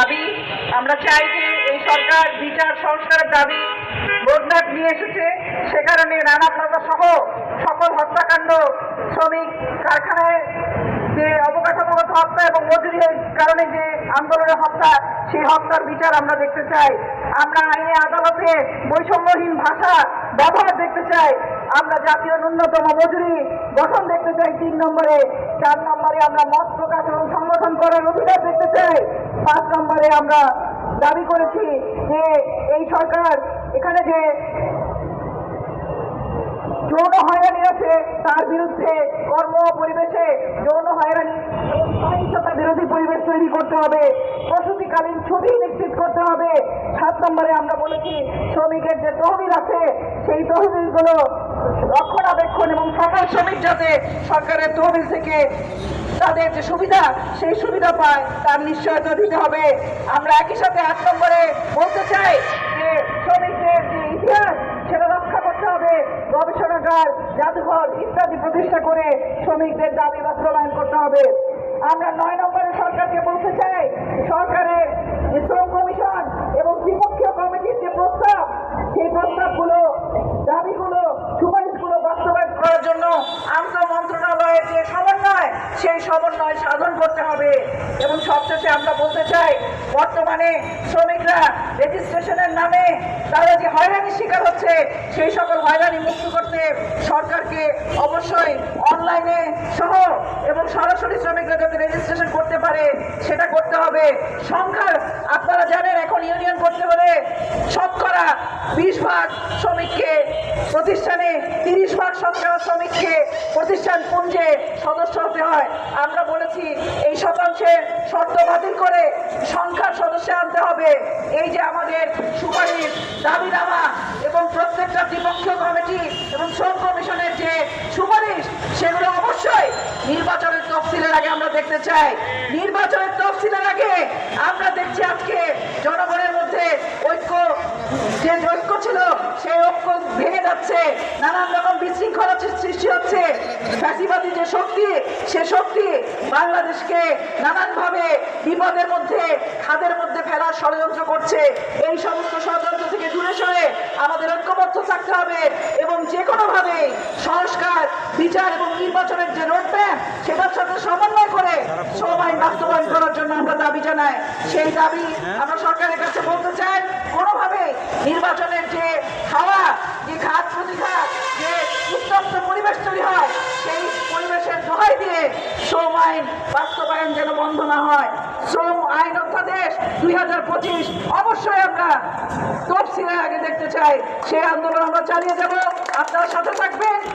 দাবি। আমরা চাই যে এই সরকার বিচার সংস্কারের দাবি রোডম্যাপ নিয়ে এসেছে। সে কারণে রানা প্লাজা সহ সকল হত্যাকাণ্ড, শ্রমিক কারখানায় যে অবকাঠামোগত হত্যা এবং মজুরির কারণে যে আন্দোলনের হত্যা, সেই হত্যার বিচার আমরা দেখতে চাই। আমরা আইনে আদালতে বৈষম্যহীন ভাষা ব্যবহার দেখতে চাই। আমরা জাতীয় ন্যূনতম মজুরি, গঠন দেখতে চাই তিন নম্বরে। চার নম্বরে আমরা মত প্রকাশ এবং সংগঠন করার অধিকার দেখতে চাই। পাঁচ নম্বরে আমরা দাবি করেছি যে এই সরকার এখানে যে যৌন হয়রানি আছে, তার বিরুদ্ধে কর্ম পরিবেশে যৌন হয়রানি সহিংসতা বিরোধী পরিবেশ তৈরি করতে হবে। প্রসূতিকালীন ছুটি নিশ্চিত করতে হবে। সাত নম্বরে আমরা বলেছি, শ্রমিকের যে তহবিল আছে, সেই তহবিলগুলো রক্ষণাবেক্ষণ এবং সকল শ্রমিক যাতে সরকারের তহবিল থেকে তাদের যে সুবিধা, সেই সুবিধা পায়, তার নিশ্চয়তা দিতে হবে। আমরা একই সাথে আট নম্বরে বলতে চাই যে, শ্রমিকদের যে ইতিহাস, সেটা রক্ষা করতে হবে। গবেষণাগার, জাদুঘর ইত্যাদি প্রতিষ্ঠা করে শ্রমিকদের দাবি বাস্তবায়ন করতে হবে। আমরা নয় নম্বরে সরকারকে বলতে চাই, সরকারের যে শ্রম কমিশন এবং দ্বিপক্ষীয় কমিটির যে প্রস্তাব সেই প্রস্তাবগুলো দাবিগুলো সুপারিশগুলো বাস্তবায়ন করার জন্য আন্তঃ মন্ত্রণালয়ের যে সমন্বয় সেই সমন্বয় সাধন করতে হবে। এবং সবশেষে আমরা বলতে চাই বর্তমানে শ্রমিকরা রেজিস্ট্রেশনের নামে তারা যে হয়রানির শিকার হচ্ছে, সেই সকল হয়রানি মুক্ত করতে সরকারকে অবশ্যই অনলাইনে সহ এবং সরাসরি শ্রমিকরা যাতে রেজিস্ট্রেশন করতে পারে, সেটা করতে হবে। সংখ্যার আপনারা জানেন, এখন ইউনিয়ন করতে হলে শতকরা বিশ ভাগ শ্রমিককে প্রতিষ্ঠানে, তিরিশ ভাগ শতকরা শ্রমিককে প্রতিষ্ঠান পুঞ্জে সদস্য হতে হয়। আমরা বলেছি, এই শতাংশের শর্ত বাতিল করে সংখ্যার সদস্য আনতে হবে। এই যে আমাদের সুপারিশ দাবিনামা এবং প্রত্যেকটা দ্বিপক্ষীয় কমিটি এবং শ্রম কমিশনের যে সুপারিশ, সেগুলো অবশ্যই নির্বাচনের তফসিলের আগে আমরা দেখতে চাই। নির্বাচনের তফসিলের আগে আমরা দেখছি আজকে জনগণের মধ্যে ঐক্য, যে ঐক্য ছিল, সেই ঐক্য ভেঙে যাচ্ছে। নানান রকম বিশৃঙ্খলা সৃষ্টি হচ্ছে। ফ্যাসিবাদী যে শক্তি, সে শক্তি বাংলাদেশকে নানানভাবে বিপদের মধ্যে, খাদের মধ্যে ফেলার ষড়যন্ত্র করছে। এই সমস্ত ষড়যন্ত্র থেকে দূরে সরে আমাদের থাকতে হবে এবং যে কোনোভাবে সংস্কার, বিচার এবং নির্বাচনের যে রোডম্যাপ সেটার সাথে সমন্বয় করে আইন বাস্তবায়ন করার জন্য আমরা দাবি জানাই। সেই দাবি আমরা সরকারের কাছে বলতে চাই, কোনোভাবে নির্বাচনের যে খাওয়া যে ঘাত প্রতিঘাত, যে উত্তপ্ত পরিবেশ তৈরি হয়, সেই পরিবেশের দোহাই দিয়ে শ্রম আইন বাস্তবায়ন যেন বন্ধ না হয়। শ্রম আইন অধ্যাদেশ দুই হাজার পঁচিশ, অবশ্যই আমরা আগে দেখতে চাই সেই আন্দোলন আমরা চালিয়ে যাব। আপনার সাথে থাকবেন।